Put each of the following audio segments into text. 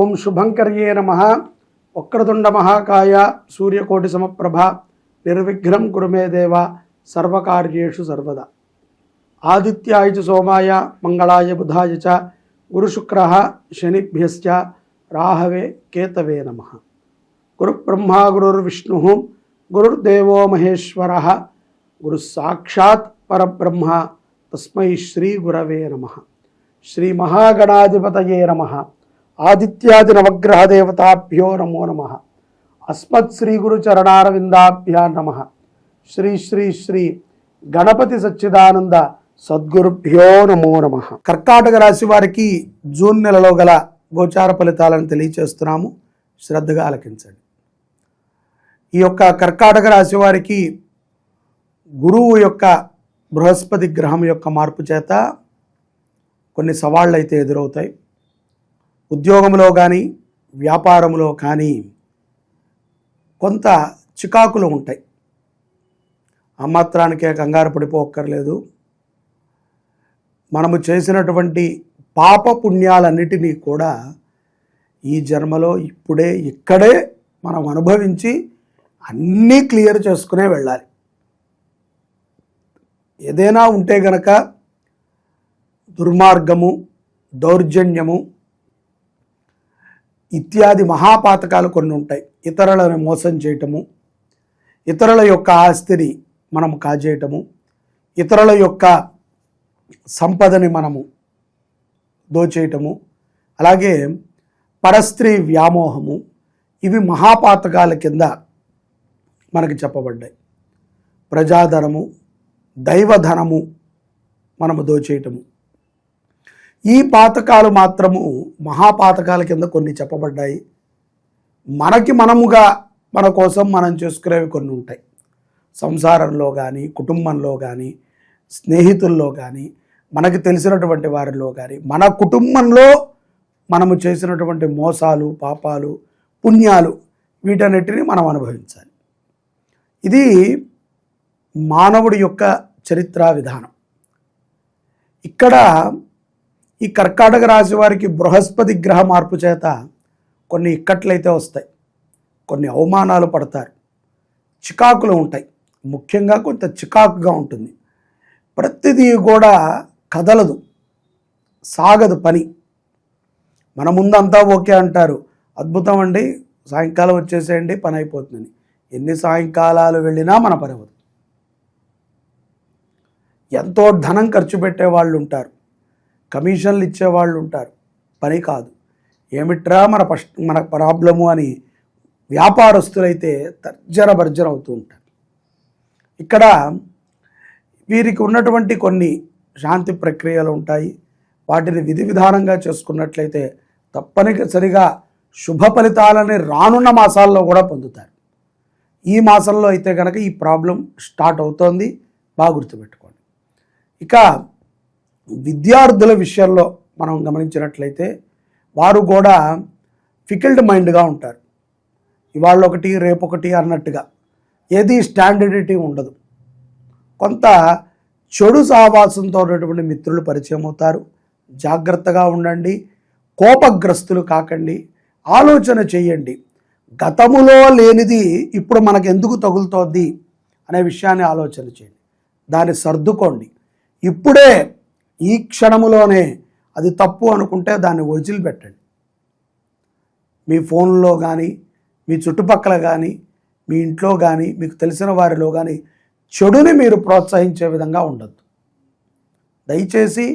ఓం శుభంకర్యే నమ. వక్రతుండ మహాకాయ సూర్యకోటి సమప్రభ నిర్విఘ్నం కురుమే దేవ సర్వకార్యేషు సర్వదా. ఆదిత్యాయ చ సోమాయ మంగళాయ బుధాయ చ గురుశుక్ర శనిభ్యశ్చ రాహవే కేతవే నమ. గురుబ్రహ్మా గురుర్విష్ణు గురుర్దేవో మహేశ్వర. గురు సాక్షాత్ పరబ్రహ్మ తస్మై శ్రీ గురవే నమ. శ్రీ మహాగణాధిపతయే నమ. ఆదిత్యాది నవగ్రహ దేవతాభ్యో నమో నమ. అస్మత్ శ్రీ గురు చరణారవిందాభ్యా నమ. శ్రీ శ్రీ శ్రీ గణపతి సచ్చిదానంద సద్గురుభ్యో నమో నమ. కర్కాటక రాశి వారికి జూన్ నెలలో గల గోచార ఫలితాలను తెలియచేస్తున్నాము. శ్రద్ధగా ఆలకించండి. ఈ యొక్క కర్కాటక రాశి వారికి గురువు యొక్క బృహస్పతి గ్రహం యొక్క మార్పు చేత కొన్ని సవాళ్ళు అయితే ఎదురవుతాయి. ఉద్యోగంలో కానీ వ్యాపారంలో కానీ కొంత చికాకులు ఉంటాయి. అమాత్రానికే కంగారు పడిపోక్కర్లేదు. మనము చేసినటువంటి పాప పుణ్యాలన్నిటినీ కూడా ఈ జన్మలో ఇప్పుడే ఇక్కడే మనం అనుభవించి అన్నీ క్లియర్ చేసుకునే వెళ్ళాలి. ఏదైనా ఉంటే గనక దుర్మార్గము దౌర్జన్యము ఇత్యాది మహాపాతకాలు కొన్ని ఉంటాయి. ఇతరులను మోసం చేయటము ఇతరుల యొక్క ఆస్తిని మనం కాజేయటము ఇతరుల యొక్క సంపదని మనము దోచేయటము అలాగే పరస్త్రీ వ్యామోహము ఇవి మహాపాతకాల కింద మనకి చెప్పబడ్డాయి. ప్రజాధనము దైవధనము మనము దోచేయటము. ఈ పాతకాలు మాత్రము మహాపాతకాల కింద కొన్ని చెప్పబడ్డాయి. మనకి మనముగా మన కోసం మనం చేసుకునేవి కొన్ని ఉంటాయి. సంసారంలో కానీ కుటుంబంలో కానీ స్నేహితుల్లో కానీ మనకి తెలిసినటువంటి వారిలో కానీ మన కుటుంబంలో మనము చేసినటువంటి మోసాలు పాపాలు పుణ్యాలు వీటన్నిటిని మనం అనుభవించాలి. ఇది మానవుడి యొక్క చరిత్ర విధానం. ఇక్కడ ఈ కర్కాటక రాశి వారికి బృహస్పతి గ్రహ మార్పు చేత కొన్ని ఇక్కట్లయితే వస్తాయి. కొన్ని అవమానాలు పడతారు. చికాకులు ఉంటాయి. ముఖ్యంగా కొంత చికాకుగా ఉంటుంది. ప్రతిదీ కూడా కదలదు. సాగదు పని. మన ముందంతా ఓకే అంటారు. అద్భుతం అండి. సాయంకాలం వచ్చేసేయండి పని అయిపోతుందని ఎన్ని సాయంకాలాలు వెళ్ళినా మన పని అవ్వదు. ఎంతో ధనం ఖర్చు పెట్టే వాళ్ళు ఉంటారు. కమిషన్లు ఇచ్చేవాళ్ళు ఉంటారు. పని కాదు. ఏమిట్రా మన ఫస్ట్ మన ప్రాబ్లము అని వ్యాపారస్తులైతే తర్జర భర్జన అవుతూ ఉంటారు. ఇక్కడ వీరికి ఉన్నటువంటి కొన్ని శాంతి ప్రక్రియలు ఉంటాయి. వాటిని విధి విధానంగా చేసుకున్నట్లయితే తప్పనిసరిగా శుభ ఫలితాలని రానున్న మాసాల్లో కూడా పొందుతారు. ఈ మాసంలో అయితే కనుక ఈ ప్రాబ్లం స్టార్ట్ అవుతోంది. బాగా గుర్తుపెట్టుకోండి. ఇక విద్యార్థుల విషయంలో మనం గమనించినట్లయితే వారు కూడా ఫికల్డ్ మైండ్గా ఉంటారు. ఇవాళ ఒకటి రేపొకటి అన్నట్టుగా ఏది స్టాండర్డిటీ ఉండదు. కొంత చెడు సహవాసంతో ఉన్నటువంటి మిత్రులు పరిచయం అవుతారు. జాగ్రత్తగా ఉండండి. కోపగ్రస్తులు కాకండి. ఆలోచన చేయండి. గతములో లేనిది ఇప్పుడు మనకు ఎందుకు తగులుతోంది అనే విషయాన్ని ఆలోచన చేయండి. దాన్ని సర్దుకోండి. ఇప్పుడే ఈ క్షణములోనే అది తప్పు అనుకుంటే దాన్ని వదిలిపెట్టండి మీ ఫోన్లో కానీ మీ చుట్టుపక్కల కానీ మీ ఇంట్లో కానీ మీకు తెలిసిన వారిలో కానీ చెడుని మీరు ప్రోత్సహించే విధంగా ఉండద్దు. దయచేసి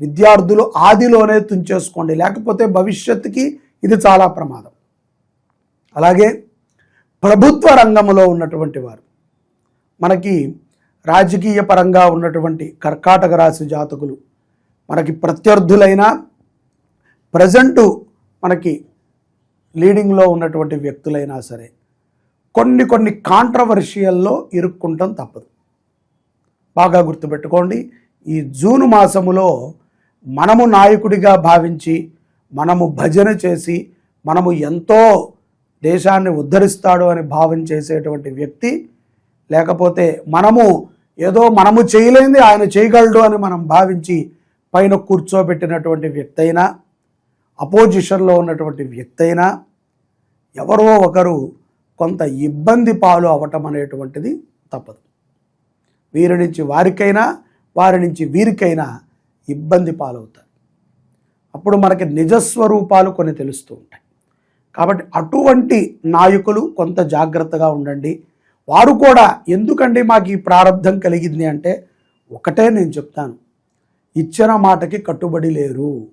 విద్యార్థులు ఆదిలోనే తుంచేసుకోండి. లేకపోతే భవిష్యత్తుకి ఇది చాలా ప్రమాదం. అలాగే ప్రభుత్వ రంగంలో ఉన్నటువంటి వారు మనకి రాజకీయ పరంగా ఉన్నటువంటి కర్కాటక రాశి జాతకులు మనకి ప్రత్యర్థులైన ప్రజెంటు మనకి లీడింగ్లో ఉన్నటువంటి వ్యక్తులైనా సరే కొన్ని కొన్ని కాంట్రవర్షియల్లో ఇరుక్కుంటాం తప్పదు. బాగా గుర్తుపెట్టుకోండి ఈ జూన్ మాసములో మనము నాయకుడిగా భావించి మనము భజన చేసి మనము ఎంతో దేశాన్ని ఉద్ధరిస్తాడు అని భావం చేసేటువంటి వ్యక్తి లేకపోతే మనము ఏదో మనము చేయలేంది ఆయన చేయగలడు అని మనం భావించి పైన కూర్చోబెట్టినటువంటి వ్యక్తి అయినా అపోజిషన్లో ఉన్నటువంటి వ్యక్తి అయినా ఎవరో ఒకరు కొంత ఇబ్బంది పాలు అవ్వటం అనేటువంటిది తప్పదు. వీరి నుంచి వారికైనా వారి నుంచి వీరికైనా ఇబ్బంది పాలవుతారు అప్పుడు మనకి నిజస్వరూపాలు కొన్ని తెలుస్తూ ఉంటాయి. కాబట్టి అటువంటి నాయకులు కొంత జాగ్రత్తగా ఉండండి. వారు కూడా ఎందుకండి మాకు ఈ ప్రారంధం కలిగింది అంటే ఒకటే నేను చెప్తాను. ఇచ్చిన మాటకి కట్టుబడి లేరు.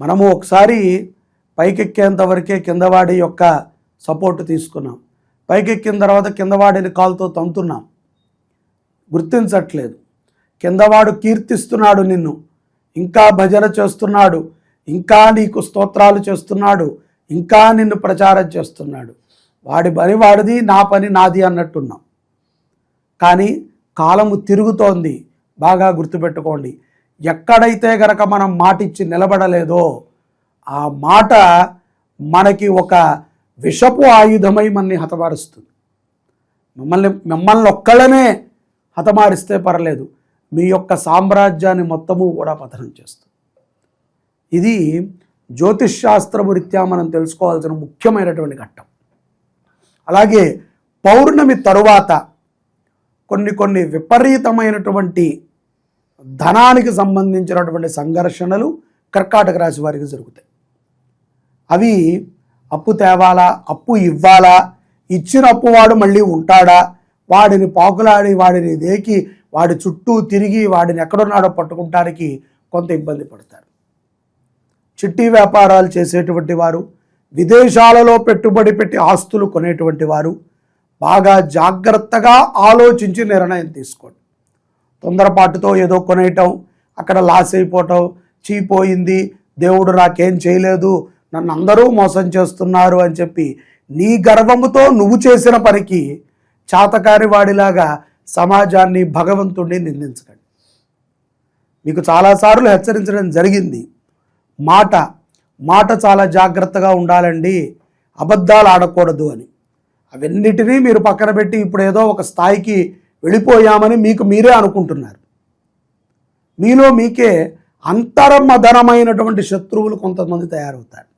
మనము ఒకసారి పైకెక్కేంతవరకే కిందవాడి యొక్క సపోర్ట్ తీసుకున్నాం. పైకెక్కిన తర్వాత కిందవాడిని కాలుతో తంతున్నాం. గుర్తించట్లేదు. కిందవాడు కీర్తిస్తున్నాడు నిన్ను. ఇంకా భజన చేస్తున్నాడు. ఇంకా నీకు స్తోత్రాలు చేస్తున్నాడు. ఇంకా నిన్ను ప్రచారం చేస్తున్నాడు. వాడి పని వాడిది నా పని నాది అన్నట్టున్నాం. కానీ కాలము తిరుగుతోంది. బాగా గుర్తుపెట్టుకోండి. ఎక్కడైతే గనక మనం మాటిచ్చి నిలబడలేదో ఆ మాట మనకి ఒక విషపు ఆయుధమై మనని హతమారుస్తుంది. మిమ్మల్ని మిమ్మల్ని ఒక్కళ్ళనే హతమారిస్తే పర్లేదు. మీ యొక్క సామ్రాజ్యాన్ని మొత్తము కూడా పతనం చేస్తుంది. ఇది జ్యోతిష్శాస్త్రము రీత్యా మనం తెలుసుకోవాల్సిన ముఖ్యమైనటువంటి ఘట్టం. అలాగే పౌర్ణమి తరువాత కొన్ని కొన్ని విపరీతమైనటువంటి ధనానికి సంబంధించినటువంటి సంఘర్షణలు కర్కాటక రాశి వారికి జరుగుతాయి. అవి అప్పు తేవాలా అప్పు ఇవ్వాలా ఇచ్చిన అప్పు వాడు మళ్ళీ ఉంటాడా వాడిని పాకులాడి వాడిని దేకి వాడి చుట్టూ తిరిగి వాడిని ఎక్కడున్నాడో పట్టుకుంటానికి కొంత ఇబ్బంది పడతారు. చిట్టి వ్యాపారాలు చేసేటువంటి వారు విదేశాలలో పెట్టుబడి పెట్టి ఆస్తులు కొనేటువంటి వారు బాగా జాగ్రత్తగా ఆలోచించి నిర్ణయం తీసుకోండి. తొందరపాటుతో ఏదో కొనేయటం అక్కడ లాస్ అయిపోవటం చీపోయింది దేవుడు నాకేం చేయలేదు నన్ను అందరూ మోసం చేస్తున్నారు అని చెప్పి నీ గర్వముతో నువ్వు చేసిన పనికి చాతకారి వాడిలాగా సమాజాన్ని భగవంతుడిని నిందించకండి. మీకు చాలాసార్లు హెచ్చరించడం జరిగింది. మాట మాట చాలా జాగ్రత్తగా ఉండాలండి అబద్ధాలు ఆడకూడదు అని. అవన్నిటినీ మీరు పక్కన పెట్టి ఇప్పుడు ఏదో ఒక స్థాయికి వెళ్ళిపోయామని మీకు మీరే అనుకుంటున్నారు. మీలో మీకే అంతర్మధనమైనటువంటి శత్రువులు కొంతమంది తయారవుతారు.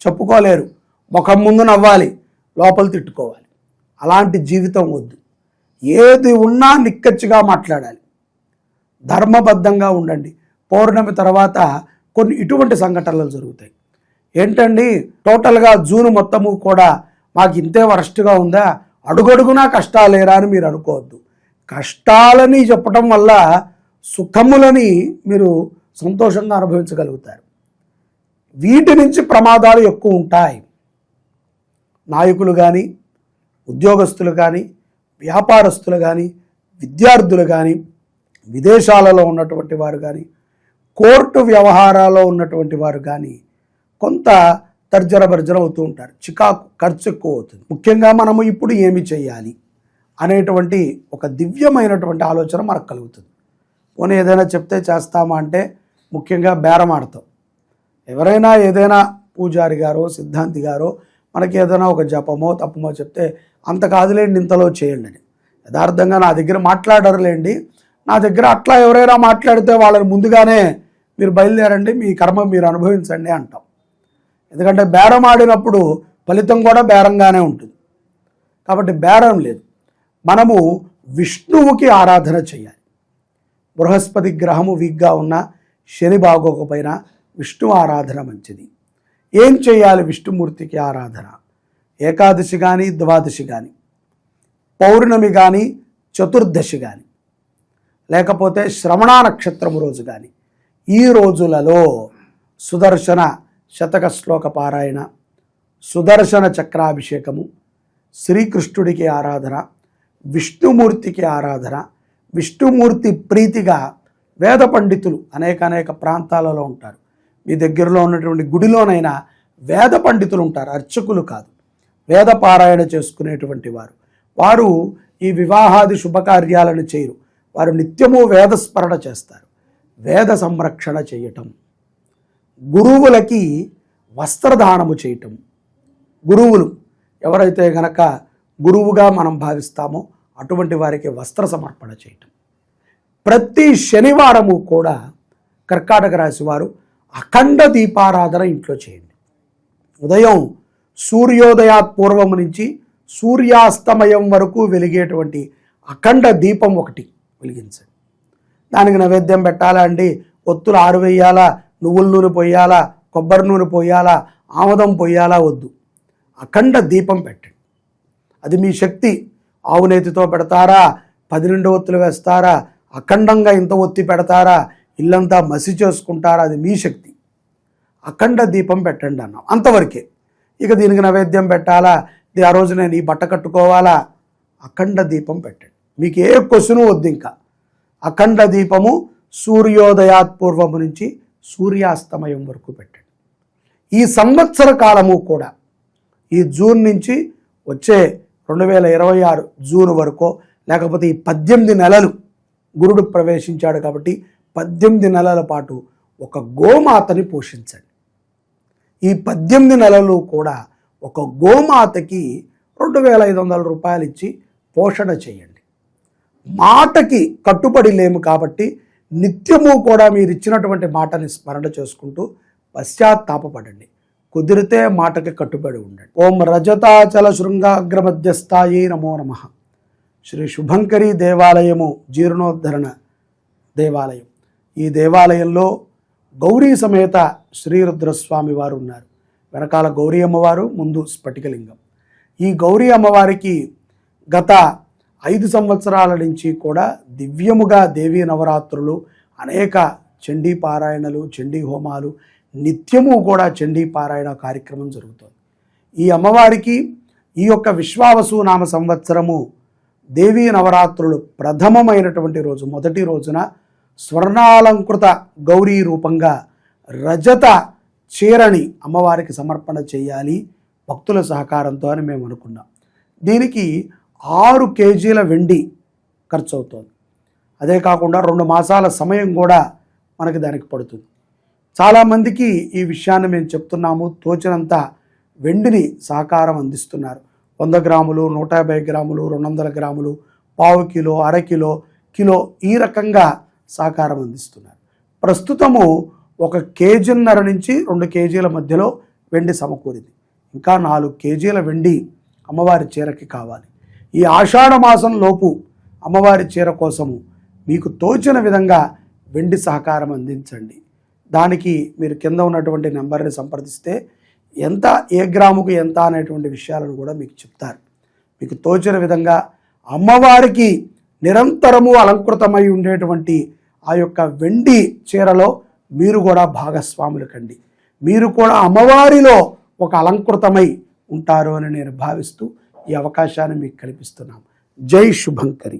చెప్పుకోలేరు. ముఖం ముందు నవ్వాలి లోపల తిట్టుకోవాలి. అలాంటి జీవితం వద్దు. ఏది ఉన్నా నిక్కచ్చిగా మాట్లాడాలి. ధర్మబద్ధంగా ఉండండి. పౌర్ణమి తర్వాత కొన్ని ఇటువంటి సంఘటనలు జరుగుతాయి. ఏంటండి? టోటల్గా జూన్ మొత్తము కూడా మాకు ఇంతే వరస్ట్గా ఉందా? అడుగడుగునా కష్టాలేరా అని మీరు అనుకోవద్దు. కష్టాలని చెప్పటం వల్ల సుఖములని మీరు సంతోషంగా అనుభవించగలుగుతారు. వీటి నుంచి ప్రమాదాలు ఎక్కువ ఉంటాయి. నాయకులు కానీ ఉద్యోగస్తులు కానీ వ్యాపారస్తులు కానీ విద్యార్థులు కానీ విదేశాలలో ఉన్నటువంటి వారు కానీ కోర్టు వ్యవహారాల్లో ఉన్నటువంటి వారు కానీ కొంత తర్జర భర్జర అవుతూ ఉంటారు. చికాకు ఖర్చు ఎక్కువ అవుతుంది. ముఖ్యంగా మనము ఇప్పుడు ఏమి చేయాలి అనేటువంటి ఒక దివ్యమైనటువంటి ఆలోచన మనకు కలుగుతుంది. పోనీ ఏదైనా చెప్తే చేస్తామా అంటే ముఖ్యంగా బేరం ఆడతాం. ఎవరైనా ఏదైనా పూజారి గారో సిద్ధాంతి గారో మనకి ఏదైనా ఒక జపమో తప్పమో చెప్తే అంత కాదులేండి ఇంతలో చేయండి అని. యథార్థంగా నా దగ్గర మాట్లాడరులేండి. నా దగ్గర అట్లా ఎవరైనా మాట్లాడితే వాళ్ళని ముందుగానే మీరు బయలుదేరండి మీ కర్మ మీరు అనుభవించండి అంటాం. ఎందుకంటే బేరం ఆడినప్పుడు ఫలితం కూడా బేరంగానే ఉంటుంది. కాబట్టి బేరం లేదు. మనము విష్ణువుకి ఆరాధన చేయాలి. బృహస్పతి గ్రహము వీక్గా ఉన్న శని బాగోకపోయినా విష్ణు ఆరాధన మంచిది. ఏం చేయాలి విష్ణుమూర్తికి ఆరాధన? ఏకాదశి కానీ ద్వాదశి కానీ పౌర్ణమి కానీ చతుర్దశి కానీ లేకపోతే శ్రవణ నక్షత్రము రోజు కానీ ఈ రోజులలో సుదర్శన శతక శ్లోక పారాయణ సుదర్శన చక్రాభిషేకము శ్రీకృష్ణుడికి ఆరాధన విష్ణుమూర్తికి ఆరాధన విష్ణుమూర్తి ప్రీతిగా వేద పండితులు అనేక అనేక ప్రాంతాలలో ఉంటారు. మీ దగ్గరలో ఉన్నటువంటి గుడిలోనైనా వేద పండితులు ఉంటారు అర్చకులు కాదు. వేద పారాయణ చేసుకునేటువంటి వారు. వారు ఈ వివాహాది శుభకార్యాలను చేయరు. వారు నిత్యము వేదస్మరణ చేస్తారు. వేద సంరక్షణ చేయటం. గురువులకి వస్త్రదానము చేయటం. గురువులు ఎవరైతే గనక గురువుగా మనం భావిస్తామో అటువంటి వారికి వస్త్ర సమర్పణ చేయటం. ప్రతి శనివారము కూడా కర్కాటక రాశి వారు అఖండ దీపారాధన ఇంట్లో చేయండి. ఉదయం సూర్యోదయ పూర్వం నుంచి సూర్యాస్తమయం వరకు వెలిగేటువంటి అఖండ దీపం ఒకటి వెలిగించండి. దానికి నైవేద్యం పెట్టాలా అండి? ఒత్తులు ఆరు వేయాలా నువ్వుల నూనె పోయాలా కొబ్బరి నూనె పోయాలా ఆముదం పోయాలా వద్దు. అఖండ దీపం పెట్టండి. అది మీ శక్తి. ఆవు నేతితో పెడతారా పది ఒత్తులు వేస్తారా అఖండంగా ఇంత ఒత్తి పెడతారా ఇల్లంతా మసి చేసుకుంటారా అది మీ శక్తి. అఖండ దీపం పెట్టండి అన్నాం. అంతవరకే. ఇక దీనికి నైవేద్యం పెట్టాలా ఆ రోజు నేను ఈ బట్ట కట్టుకోవాలా? అఖండ దీపం పెట్టండి. మీకు ఏ క్వశ్చను వద్దు ఇంకా. అఖండ దీపము సూర్యోదయాత్ పూర్వము నుంచి సూర్యాస్తమయం వరకు పెట్టండి. ఈ సంవత్సర కాలము కూడా ఈ జూన్ నుంచి వచ్చే రెండు వేల ఇరవై ఆరు జూన్ వరకు లేకపోతే ఈ పద్దెనిమిది నెలలు గురుడు ప్రవేశించాడు కాబట్టి పద్దెనిమిది నెలల పాటు ఒక గోమాతని పోషించండి. ఈ పద్దెనిమిది నెలలు కూడా ఒక గోమాతకి రెండు వేల ఐదు వందల రూపాయలు ఇచ్చి పోషణ చేయండి. మాటకి కట్టుబడి లేము కాబట్టి నిత్యము కూడా మీరు ఇచ్చినటువంటి మాటని స్మరణ చేసుకుంటూ పశ్చాత్తాపపడండి. కుదిరితే మాటకి కట్టుబడి ఉండండి. ఓం రజతాచల శృంగాగ్రమధ్యస్థాయి నమో నమ. శ్రీ శుభంకరి దేవాలయము జీర్ణోద్ధరణ దేవాలయం. ఈ దేవాలయంలో గౌరీ సమేత శ్రీరుద్రస్వామి వారు ఉన్నారు. వెనకాల గౌరీ అమ్మవారు ముందు స్ఫటికలింగం. ఈ గౌరీ అమ్మవారికి గత ఐదు సంవత్సరాల నుంచి కూడా దివ్యముగా దేవీ నవరాత్రులు అనేక చండీ పారాయణలు చండీ హోమాలు నిత్యము కూడా చండీ పారాయణ కార్యక్రమం జరుగుతుంది. ఈ అమ్మవారికి ఈ యొక్క విశ్వావసు నామ సంవత్సరము దేవీ నవరాత్రులు ప్రథమమైనటువంటి రోజు. మొదటి రోజున స్వర్ణాలంకృత గౌరీ రూపంగా రజత చీరని అమ్మవారికి సమర్పణ చేయాలి భక్తుల సహకారంతో అని మేము అనుకున్నాం. దీనికి ఆరు కేజీల వెండి ఖర్చు అవుతుంది అదే కాకుండా రెండు మాసాల సమయం కూడా మనకి దానికి పడుతుంది. చాలామందికి ఈ విషయాన్ని మేము చెప్తున్నాము. తోచినంత వెండిని సహకారం అందిస్తున్నారు. వంద గ్రాములు నూట యాభై గ్రాములు రెండు వందల గ్రాములు పావు కిలో అర కిలో కిలో ఈ రకంగా సహకారం అందిస్తున్నారు. ప్రస్తుతము ఒక కేజీన్నర నుంచి రెండు కేజీల మధ్యలో వెండి సమకూరింది. ఇంకా నాలుగు కేజీల వెండి అమ్మవారి చీరకి కావాలి. ఈ ఆషాఢ మాసం లోపు అమ్మవారి చీర కోసము మీకు తోచిన విధంగా వెండి సహకారం అందించండి. దానికి మీరు కింద ఉన్నటువంటి నెంబర్ని సంప్రదిస్తే ఎంత ఏ గ్రాముకు ఎంత అనేటువంటి విషయాలను కూడా మీకు చెప్తారు. మీకు తోచిన విధంగా అమ్మవారికి నిరంతరము అలంకృతమై ఉండేటువంటి ఆ యొక్క వెండి చీరలో మీరు కూడా భాగస్వాములు కండి. మీరు కూడా అమ్మవారిలో ఒక అలంకృతమై ఉంటారు అని నేను భావిస్తూ ఈ అవకాశాన్ని మీకు కల్పిస్తున్నాం. జై శుభంకరి.